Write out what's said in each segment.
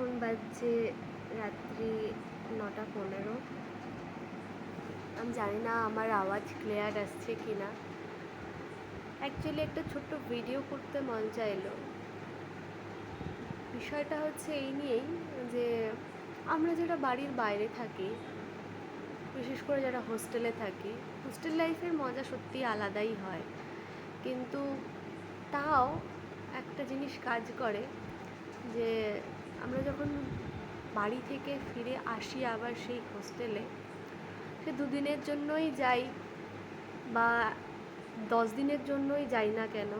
এখন বাজছে রাত্রি নটা পনেরো। আমি জানি না আমার আওয়াজ ক্লিয়ার আসছে কি না অ্যাকচুয়ালি একটা ছোট্ট ভিডিও করতে মন চাইলো। বিষয়টা হচ্ছে এই নিয়েই যে আমরা যারা বাড়ির বাইরে থাকি, বিশেষ করে যারা হোস্টেলে থাকি হোস্টেল লাইফের মজা সত্যি আলাদাই হয়। কিন্তু তাও একটা জিনিস কাজ করে যে আমরা যখন বাড়ি থেকে ফিরে আসি আবার সেই হোস্টেলে সে দুদিনের জন্যই যাই বা দশ দিনের জন্যই যাই না কেন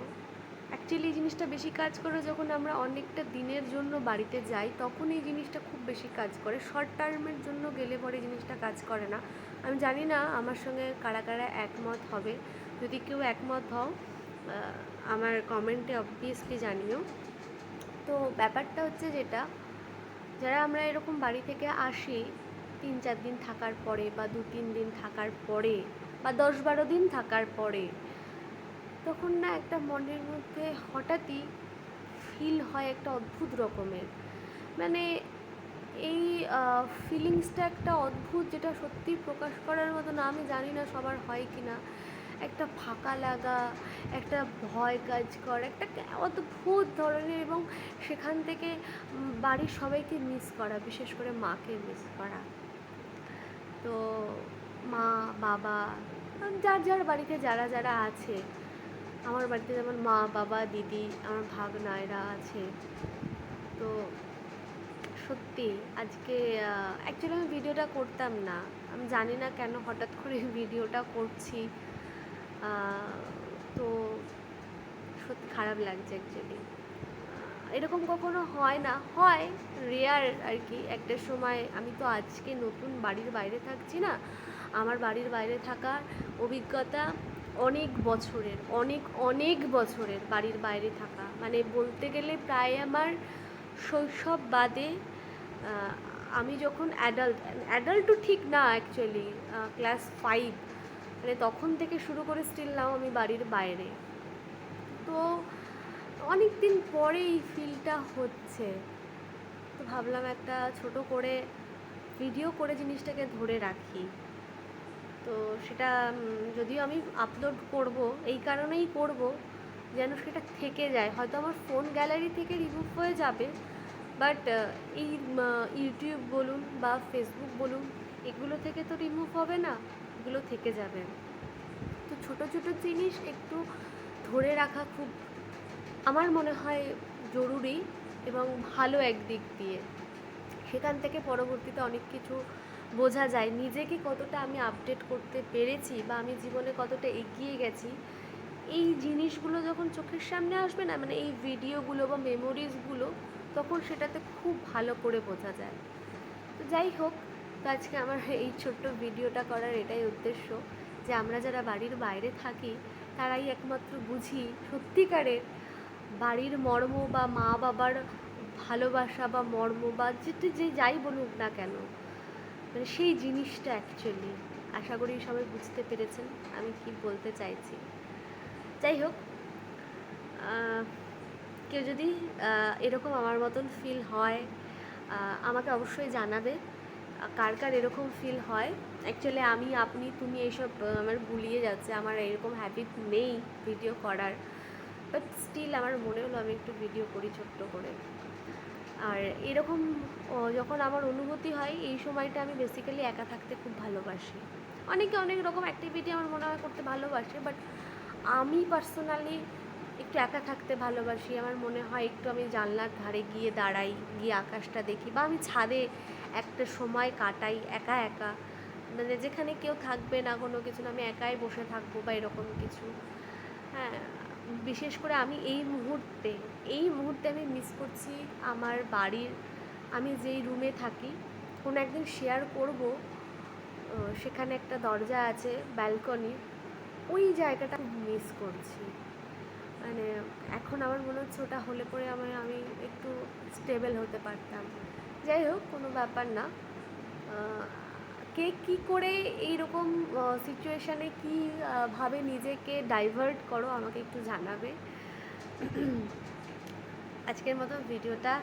অ্যাকচুয়ালি এই জিনিসটা বেশি কাজ করে যখন আমরা অনেকটা দিনের জন্য বাড়িতে যাই, তখন এই জিনিসটা খুব বেশি কাজ করে। শর্ট টার্মের জন্য গেলে পরে জিনিসটা কাজ করে না। আমি জানি না আমার সঙ্গে কারা কারা একমত হবে। যদি কেউ একমত হও আমার কমেন্টে অবভিয়াসলি জানিও। তো ব্যাপারটা হচ্ছে যেটা, যারা আমরা এরকম বাড়ি থেকে আসি, তিন চার দিন থাকার পরে বা দু তিন দিন থাকার পরে বা দশ বারো দিন থাকার পরে, তখন না একটা মনের মধ্যে হঠাৎই ফিল হয় একটা অদ্ভুত রকমের। মানে এই ফিলিংসটা একটা অদ্ভুত যেটা সত্যি প্রকাশ করার মতো না, আমি জানি না সবার হয় কি না একটা ফাঁকা লাগা, একটা ভয় কাজ করে, একটা অদ্ভুত ধরনের এবং সেখান থেকে বাড়ির সবাইকে মিস করা, বিশেষ করে মাকে মিস করা। তো মা, বাবা যার যার বাড়িতে যারা যারা আছে, আমার বাড়িতে যেমন মা, বাবা, দিদি, আমার ভাগনায়রা আছে। তো সত্যি আজকে অ্যাকচুয়ালি আমি ভিডিওটা করতাম না। আমি জানি না কেন হঠাৎ করে ভিডিওটা করছি। তো সত্যি খারাপ লাগছে অ্যাকচুয়ালি এরকম কখনো হয় না। হয় রেয়ার আর কি। একটা সময় আমি তো আজকে নতুন বাড়ির বাইরে থাকছি না। আমার বাড়ির বাইরে থাকার অভিজ্ঞতা অনেক বছরের, অনেক অনেক বছরের বাড়ির বাইরে থাকা। মানে বলতে গেলে প্রায় আমার শৈশব বাদে আমি যখন অ্যাডাল্ট অ্যাডাল্টও ঠিক না অ্যাকচুয়ালি ক্লাস ফাইভ মানে তখন থেকে শুরু করে স্টিল নাও আমি বাড়ির বাইরে। তো অনেক দিন পরে এই ফিলটা হচ্ছে। তো ভাবলাম একটা ছোট করে ভিডিও করে জিনিসটাকে ধরে রাখি। তো সেটা যদিও আমি আপলোড করব, এই কারণেই করব, যেন সেটা থেকে যায়। হয়তো আমার ফোন গ্যালারি থেকে রিমুভ হয়ে যাবে বাট এই ইউটিউব বলুন বা ফেসবুক বলুন, এগুলো থেকে তো রিমুভ হবে না। এগুলো থেকে যাবে। তো ছোট ছোট জিনিস একটু ধরে রাখা খুব আমার মনে হয় জরুরি এবং ভালো একদিক দিয়ে। সেখান থেকে পরবর্তীতে অনেক কিছু বোঝা যায়। নিজেকে কতটা আমি আপডেট করতে পেরেছি বা আমি জীবনে কতটা এগিয়ে গেছি, এই জিনিসগুলো যখন চোখের সামনে আসবে না মানে এই ভিডিওগুলো বা মেমোরিজগুলো তখন সেটাতে খুব ভালো করে বোঝা যায়। তো যাই হোক তো আজকে আমার এই ছোট্ট ভিডিওটা করার এটাই উদ্দেশ্য যে আমরা যারা বাড়ির বাইরে থাকি, তারাই একমাত্র বুঝি সত্যিকারের বাড়ির মর্ম বা মা বাবার ভালোবাসা বা মর্ম বা যেটা যে যাই বলুক না কেন মানে সেই জিনিসটা অ্যাকচুয়ালি আশা করি সবাই বুঝতে পেরেছেন আমি কি বলতে চাইছি। যাই হোক কেউ যদি এরকম আমার মতন ফিল হয় আমাকে অবশ্যই জানাবে। কার কার এরকম ফিল হয়? অ্যাকচুয়ালি আমি, আপনি, তুমি এইসব আমার গুলিয়ে যাচ্ছে, আমার এরকম হ্যাবিট নেই ভিডিও করার। বাট স্টিল আমার মনে হলো আমি একটু ভিডিও করি ছোট্ট করে। আর এরকম যখন আমার অনুভূতি হয়, এই সময়টা আমি বেসিক্যালি একা থাকতে খুব ভালোবাসি। অনেকে অনেক রকম অ্যাক্টিভিটি আমার মনে হয় করতে ভালোবাসে বাট আমি পার্সোনালি একটু একা থাকতে ভালোবাসি। আমার মনে হয় একটু আমি জানলার ধারে গিয়ে দাঁড়াই, গিয়ে আকাশটা দেখি, বা আমি ছাদে একটা সময় কাটাই, একা একা। মানে যেখানে কেউ থাকবে না, কোনো কিছু না, আমি একাই বসে থাকব বা এরকম কিছু। হ্যাঁ বিশেষ করে আমি এই মুহূর্তে এই মুহূর্তে আমি মিস করছি আমার বাড়ির, আমি যেই রুমে থাকি, কোনো একদিন শেয়ার করব সেখানে একটা দরজা আছে ব্যালকনি ওই জায়গাটা মিস করছি। মানে এখন আমার মনে হচ্ছে ওটা হলে পরে আমার আমি একটু স্টেবল হতে পারতাম। যাই হোক, কোনো ব্যাপার না। কে কি করে এইরকম সিচুয়েশানে কী ভাবে নিজেকে ডাইভার্ট করো আমাকে একটু জানাবে। আজকের মতো ভিডিওটা